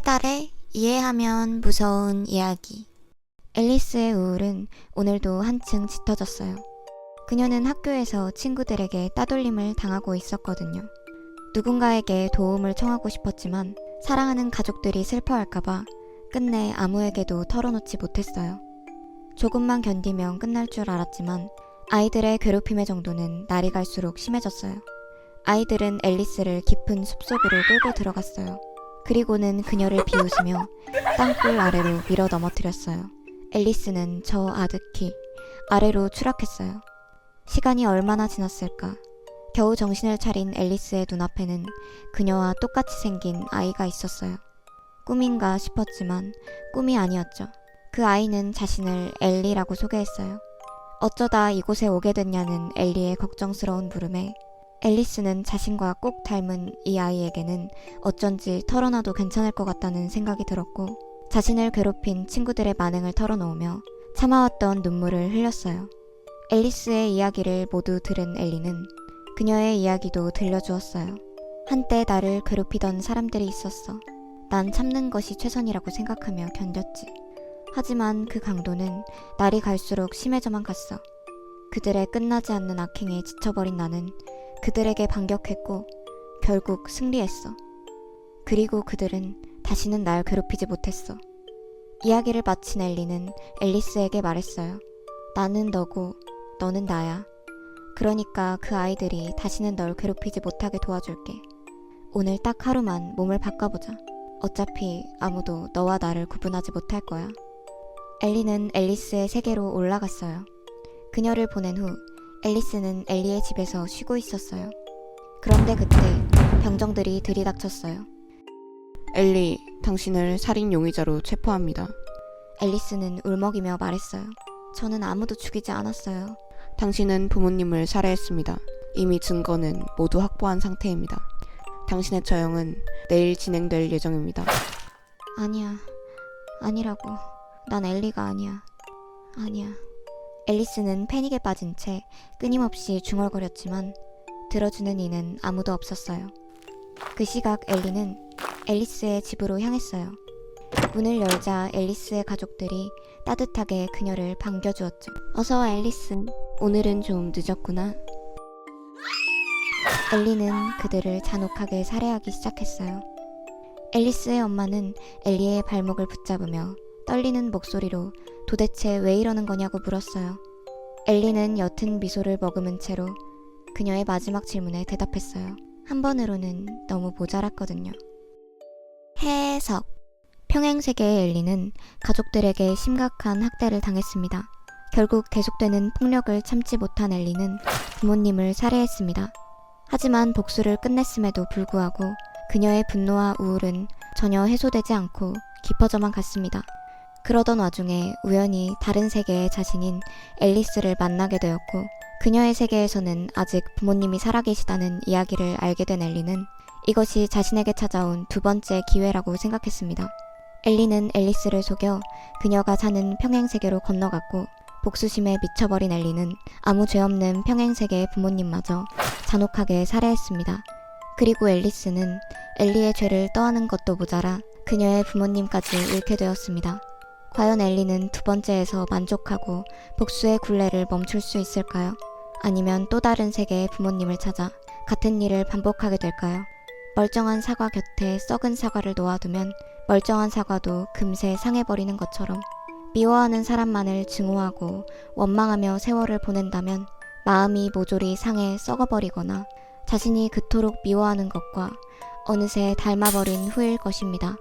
해달의 이해하면 무서운 이야기. 앨리스의 우울은 오늘도 한층 짙어졌어요. 그녀는 학교에서 친구들에게 따돌림을 당하고 있었거든요. 누군가에게 도움을 청하고 싶었지만 사랑하는 가족들이 슬퍼할까봐 끝내 아무에게도 털어놓지 못했어요. 조금만 견디면 끝날 줄 알았지만 아이들의 괴롭힘의 정도는 날이 갈수록 심해졌어요. 아이들은 앨리스를 깊은 숲속으로 끌고 들어갔어요. 그리고는 그녀를 비웃으며 땅굴 아래로 밀어 넘어뜨렸어요. 앨리스는 저 아득히 아래로 추락했어요. 시간이 얼마나 지났을까? 겨우 정신을 차린 앨리스의 눈앞에는 그녀와 똑같이 생긴 아이가 있었어요. 꿈인가 싶었지만 꿈이 아니었죠. 그 아이는 자신을 엘리라고 소개했어요. 어쩌다 이곳에 오게 됐냐는 엘리의 걱정스러운 물음에 앨리스는 자신과 꼭 닮은 이 아이에게는 어쩐지 털어놔도 괜찮을 것 같다는 생각이 들었고 자신을 괴롭힌 친구들의 만행을 털어놓으며 참아왔던 눈물을 흘렸어요. 앨리스의 이야기를 모두 들은 엘리는 그녀의 이야기도 들려주었어요. 한때 나를 괴롭히던 사람들이 있었어. 난 참는 것이 최선이라고 생각하며 견뎠지. 하지만 그 강도는 날이 갈수록 심해져만 갔어. 그들의 끝나지 않는 악행에 지쳐버린 나는 그들에게 반격했고 결국 승리했어. 그리고 그들은 다시는 날 괴롭히지 못했어. 이야기를 마친 엘리는 앨리스에게 말했어요. 나는 너고 너는 나야. 그러니까 그 아이들이 다시는 널 괴롭히지 못하게 도와줄게. 오늘 딱 하루만 몸을 바꿔보자. 어차피 아무도 너와 나를 구분하지 못할 거야. 엘리는 앨리스의 세계로 올라갔어요. 그녀를 보낸 후 앨리스는 엘리의 집에서 쉬고 있었어요. 그런데 그때 병정들이 들이닥쳤어요. 엘리, 당신을 살인 용의자로 체포합니다. 앨리스는 울먹이며 말했어요. 저는 아무도 죽이지 않았어요. 당신은 부모님을 살해했습니다. 이미 증거는 모두 확보한 상태입니다. 당신의 처형은 내일 진행될 예정입니다. 아니야. 아니라고. 난 엘리가 아니야. 아니야. 앨리스는 패닉에 빠진 채 끊임없이 중얼거렸지만 들어주는 이는 아무도 없었어요. 그 시각 엘리는 앨리스의 집으로 향했어요. 문을 열자 앨리스의 가족들이 따뜻하게 그녀를 반겨주었죠. 어서 와 앨리스. 오늘은 좀 늦었구나. 엘리는 그들을 잔혹하게 살해하기 시작했어요. 앨리스의 엄마는 엘리의 발목을 붙잡으며 떨리는 목소리로 도대체 왜 이러는 거냐고 물었어요. 엘리는 옅은 미소를 머금은 채로 그녀의 마지막 질문에 대답했어요. 한 번으로는 너무 모자랐거든요. 해석 평행세계의 엘리는 가족들에게 심각한 학대를 당했습니다. 결국 계속되는 폭력을 참지 못한 엘리는 부모님을 살해했습니다. 하지만 복수를 끝냈음에도 불구하고 그녀의 분노와 우울은 전혀 해소되지 않고 깊어져만 갔습니다. 그러던 와중에 우연히 다른 세계의 자신인 앨리스를 만나게 되었고 그녀의 세계에서는 아직 부모님이 살아계시다는 이야기를 알게 된 엘리는 이것이 자신에게 찾아온 두 번째 기회라고 생각했습니다. 엘리는 앨리스를 속여 그녀가 사는 평행세계로 건너갔고 복수심에 미쳐버린 엘리는 아무 죄 없는 평행세계의 부모님마저 잔혹하게 살해했습니다. 그리고 앨리스는 엘리의 죄를 떠안은 것도 모자라 그녀의 부모님까지 잃게 되었습니다. 과연 엘리는 두 번째에서 만족하고 복수의 굴레를 멈출 수 있을까요? 아니면 또 다른 세계의 부모님을 찾아 같은 일을 반복하게 될까요? 멀쩡한 사과 곁에 썩은 사과를 놓아두면 멀쩡한 사과도 금세 상해버리는 것처럼 미워하는 사람만을 증오하고 원망하며 세월을 보낸다면 마음이 모조리 상해 썩어버리거나 자신이 그토록 미워하는 것과 어느새 닮아버린 후일 것입니다.